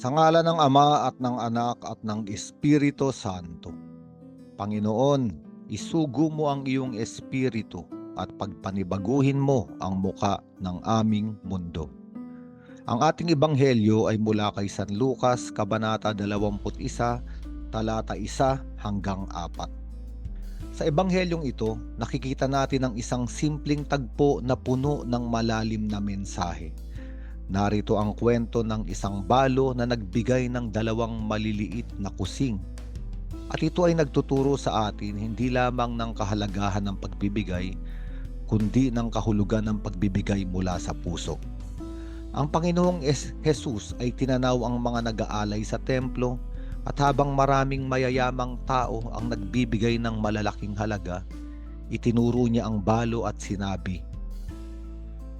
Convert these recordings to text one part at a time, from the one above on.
Sa ngala ng Ama at ng Anak at ng Espiritu Santo. Panginoon, isugo mo ang iyong espiritu at pagpanibaguhin mo ang muka ng aming mundo. Ang ating ebanghelyo ay mula kay San Lucas, Kabanata 21, talata 1 hanggang 4. Sa ebanghelyong ito, nakikita natin ang isang simpleng tagpo na puno ng malalim na mensahe. Narito ang kwento ng isang balo na nagbigay ng dalawang maliliit na kusing. At ito ay nagtuturo sa atin hindi lamang ng kahalagahan ng pagbibigay, kundi ng kahulugan ng pagbibigay mula sa puso. Ang Panginoong Es- Jesus ay tinanaw ang mga nag-aalay sa templo at habang maraming mayayamang tao ang nagbibigay ng malalaking halaga, itinuro niya ang balo at sinabi,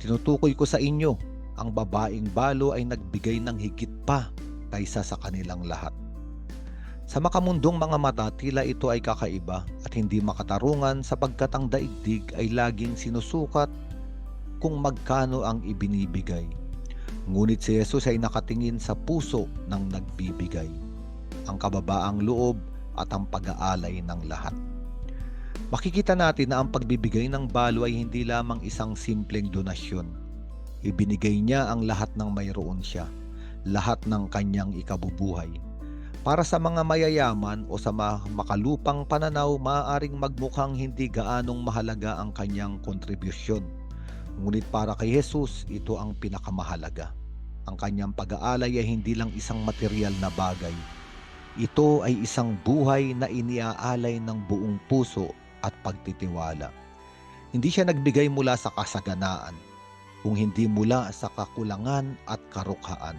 Tinutukoy ko sa inyo, ang babaeng balo ay nagbigay ng higit pa kaysa sa kanilang lahat. Sa makamundong mga mata, tila ito ay kakaiba at hindi makatarungan sapagkat ang daigdig ay laging sinusukat kung magkano ang ibinibigay. Ngunit si Jesus ay nakatingin sa puso ng nagbibigay, ang kababaang loob at ang pag-aalay ng lahat. Makikita natin na ang pagbibigay ng balo ay hindi lamang isang simpleng donasyon. Ibinigay niya ang lahat ng mayroon siya, lahat ng kanyang ikabubuhay. Para sa mga mayayaman o sa makalupang pananaw, maaaring magmukhang hindi gaanong mahalaga ang kanyang kontribusyon. Ngunit para kay Jesus, ito ang pinakamahalaga. Ang kanyang pag-aalay ay hindi lang isang material na bagay. Ito ay isang buhay na iniaalay ng buong puso at pagtitiwala. Hindi siya nagbigay mula sa kasaganaan, kung hindi mula sa kakulangan at karukhaan.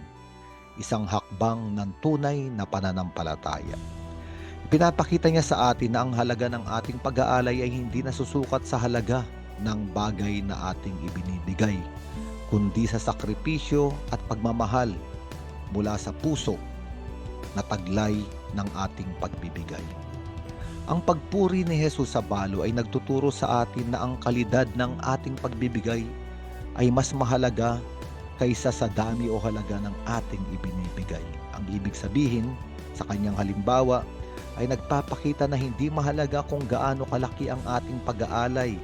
Isang hakbang ng tunay na pananampalataya. Pinapakita niya sa atin na ang halaga ng ating pag-aalay ay hindi nasusukat sa halaga ng bagay na ating ibinibigay, kundi sa sakripisyo at pagmamahal mula sa puso na taglay ng ating pagbibigay. Ang pagpuri ni Jesus sa balo ay nagtuturo sa atin na ang kalidad ng ating pagbibigay ay mas mahalaga kaysa sa dami o halaga ng ating ibinibigay. Ang ibig sabihin, sa kanyang halimbawa, ay nagpapakita na hindi mahalaga kung gaano kalaki ang ating pag-aalay,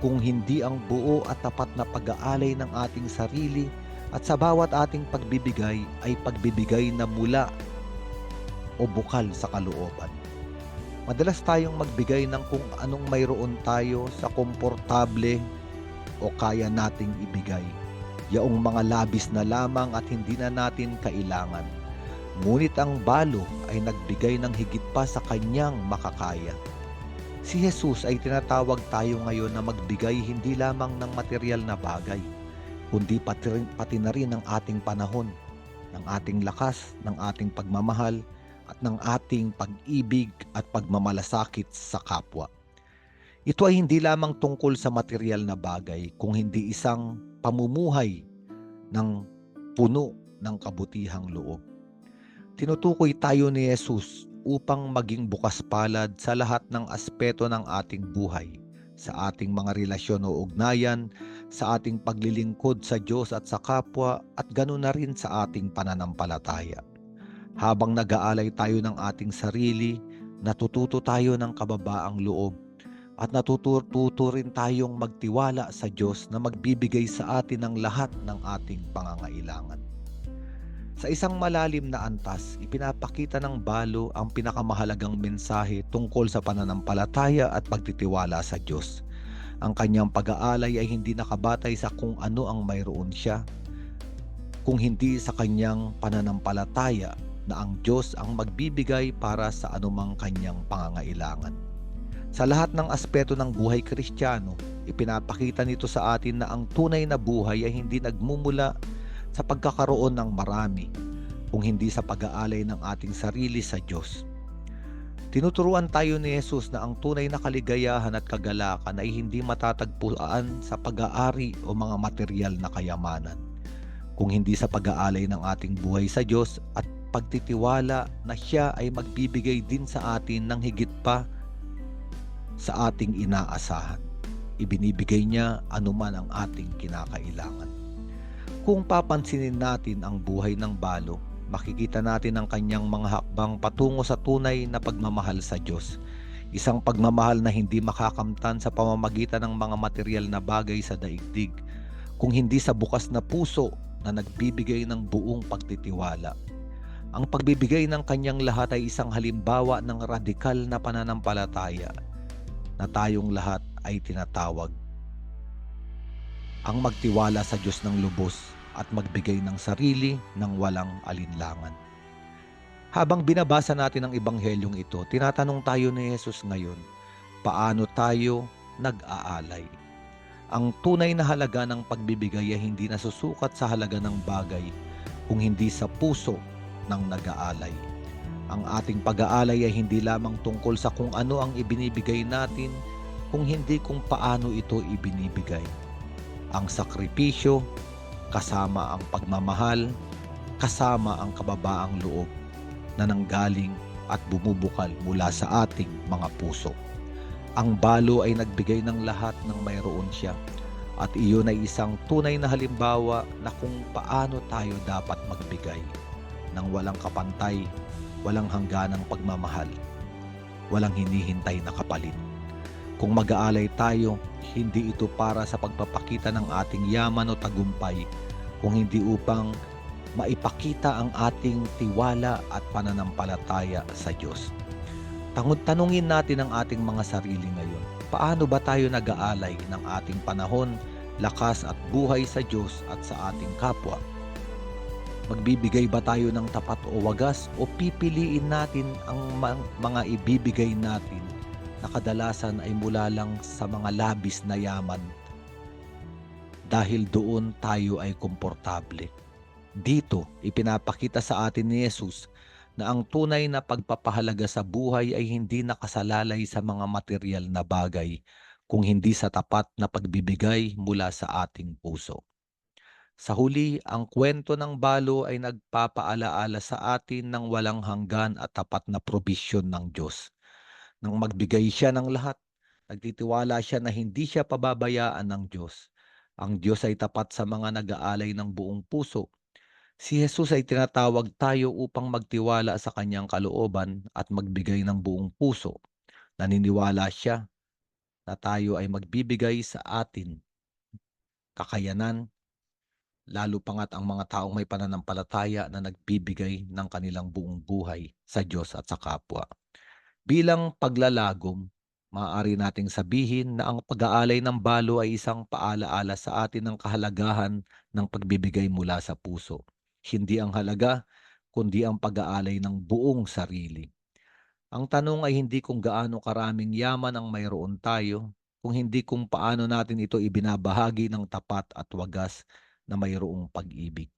kung hindi ang buo at tapat na pag-aalay ng ating sarili at sa bawat ating pagbibigay ay pagbibigay na mula o bukal sa kalooban. Madalas tayong magbigay ng kung anong mayroon tayo sa komportable o kaya nating ibigay. Yaong mga labis na lamang at hindi na natin kailangan. Ngunit ang balo ay nagbigay ng higit pa sa kanyang makakaya. Si Jesus ay tinatawag tayo ngayon na magbigay hindi lamang ng material na bagay, kundi pati, pati na rin ng ating panahon, ng ating lakas, ng ating pagmamahal, at ng ating pag-ibig at pagmamalasakit sa kapwa. Ito ay hindi lamang tungkol sa material na bagay, kung hindi isang pamumuhay ng puno ng kabutihang loob. Tinutukoy tayo ni Jesus upang maging bukas palad sa lahat ng aspeto ng ating buhay, sa ating mga relasyon o ugnayan, sa ating paglilingkod sa Diyos at sa kapwa, at ganoon na rin sa ating pananampalataya. Habang nag-aalay tayo ng ating sarili, natututo tayo ng kababaang loob at natututo rin tayong magtiwala sa Diyos na magbibigay sa atin ng lahat ng ating pangangailangan. Sa isang malalim na antas, ipinapakita ng balo ang pinakamahalagang mensahe tungkol sa pananampalataya at pagtitiwala sa Diyos. Ang kanyang pag-aalay ay hindi nakabatay sa kung ano ang mayroon siya, kung hindi sa kanyang pananampalataya na ang Diyos ang magbibigay para sa anumang kanyang pangangailangan. Sa lahat ng aspeto ng buhay kristyano, ipinapakita nito sa atin na ang tunay na buhay ay hindi nagmumula sa pagkakaroon ng marami, kung hindi sa pag-aalay ng ating sarili sa Diyos. Tinuturuan tayo ni Jesus na ang tunay na kaligayahan at kagalakan ay hindi matatagpuan sa pag-aari o mga material na kayamanan, kung hindi sa pag-aalay ng ating buhay sa Diyos at pagtitiwala na siya ay magbibigay din sa atin ng higit pa sa ating inaasahan. Ibinibigay niya anuman ang ating kinakailangan. Kung papansinin natin ang buhay ng balo, makikita natin ang kanyang mga hakbang patungo sa tunay na pagmamahal sa Diyos. Isang pagmamahal na hindi makakamtan sa pamamagitan ng mga material na bagay sa daigdig, kung hindi sa bukas na puso na nagbibigay ng buong pagtitiwala. Ang pagbibigay ng kanyang lahat ay isang halimbawa ng radikal na pananampalataya na tayong lahat ay tinatawag. Ang magtiwala sa Diyos ng lubos at magbigay ng sarili ng walang alinlangan. Habang binabasa natin ang ebanghelyong ito, tinatanong tayo ni Jesus ngayon, paano tayo nag-aalay? Ang tunay na halaga ng pagbibigay ay hindi nasusukat sa halaga ng bagay, kung hindi sa puso ng nag-aalay. Ang ating pag-aalay ay hindi lamang tungkol sa kung ano ang ibinibigay natin, kung hindi kung paano ito ibinibigay. Ang sakripisyo, kasama ang pagmamahal, kasama ang kababaang loob na nanggaling at bumubukal mula sa ating mga puso. Ang balo ay nagbigay ng lahat ng mayroon siya at iyon ay isang tunay na halimbawa na kung paano tayo dapat magbigay ng walang kapantay, walang hangganang pagmamahal, walang hinihintay na kapalit. Kung mag-aalay tayo, hindi ito para sa pagpapakita ng ating yaman o tagumpay, kung hindi upang maipakita ang ating tiwala at pananampalataya sa Diyos. Tangod tanungin natin ang ating mga sarili ngayon. Paano ba tayo nag-aalay ng ating panahon, lakas at buhay sa Diyos at sa ating kapwa? Magbibigay ba tayo ng tapat o wagas o pipiliin natin ang mga ibibigay natin na kadalasan ay mula lang sa mga labis na yaman dahil doon tayo ay komportable. Dito, ipinapakita sa atin ni Jesus na ang tunay na pagpapahalaga sa buhay ay hindi nakasalalay sa mga material na bagay, kung hindi sa tapat na pagbibigay mula sa ating puso. Sa huli, ang kwento ng balo ay nagpapaalaala sa atin ng walang hanggan at tapat na probisyon ng Diyos. Nang magbigay siya ng lahat, nagtitiwala siya na hindi siya pababayaan ng Diyos. Ang Diyos ay tapat sa mga nag-aalay ng buong puso. Si Jesus ay tinatawag tayo upang magtiwala sa kanyang kalooban at magbigay ng buong puso. Naniniwala siya na tayo ay magbibigay sa atin kakayanan, lalo pangat ang mga taong may pananampalataya na nagbibigay ng kanilang buong buhay sa Diyos at sa kapwa. Bilang paglalagom, maaari nating sabihin na ang pag-aalay ng balo ay isang paalaala sa atin ng kahalagahan ng pagbibigay mula sa puso. Hindi ang halaga, kundi ang pag-aalay ng buong sarili. Ang tanong ay hindi kung gaano karaming yaman ang mayroon tayo, kung hindi kung paano natin ito ibinabahagi ng tapat at wagas na mayroong pag-ibig.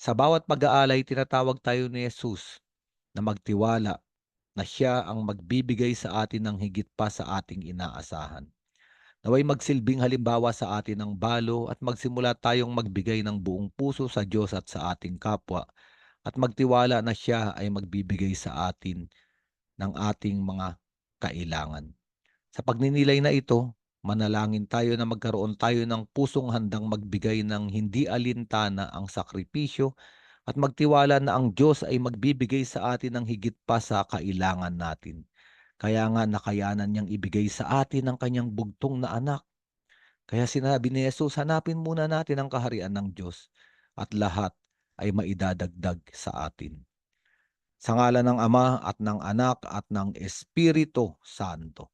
Sa bawat pag-aalay, tinatawag tayo ni Jesus na magtiwala na siya ang magbibigay sa atin ng higit pa sa ating inaasahan. Naway magsilbing halimbawa sa atin ng balo at magsimula tayong magbigay ng buong puso sa Diyos at sa ating kapwa at magtiwala na siya ay magbibigay sa atin ng ating mga kailangan. Sa pagninilay na ito, manalangin tayo na magkaroon tayo ng pusong handang magbigay ng hindi alintana ang sakripisyo at magtiwala na ang Diyos ay magbibigay sa atin ng higit pa sa kailangan natin. Kaya nga nakayanan niyang ibigay sa atin ang kanyang bugtong na anak. Kaya sinabi ni Jesus, hanapin muna natin ang kaharian ng Diyos at lahat ay maidadagdag sa atin. Sa ngalan ng Ama at ng Anak at ng Espiritu Santo.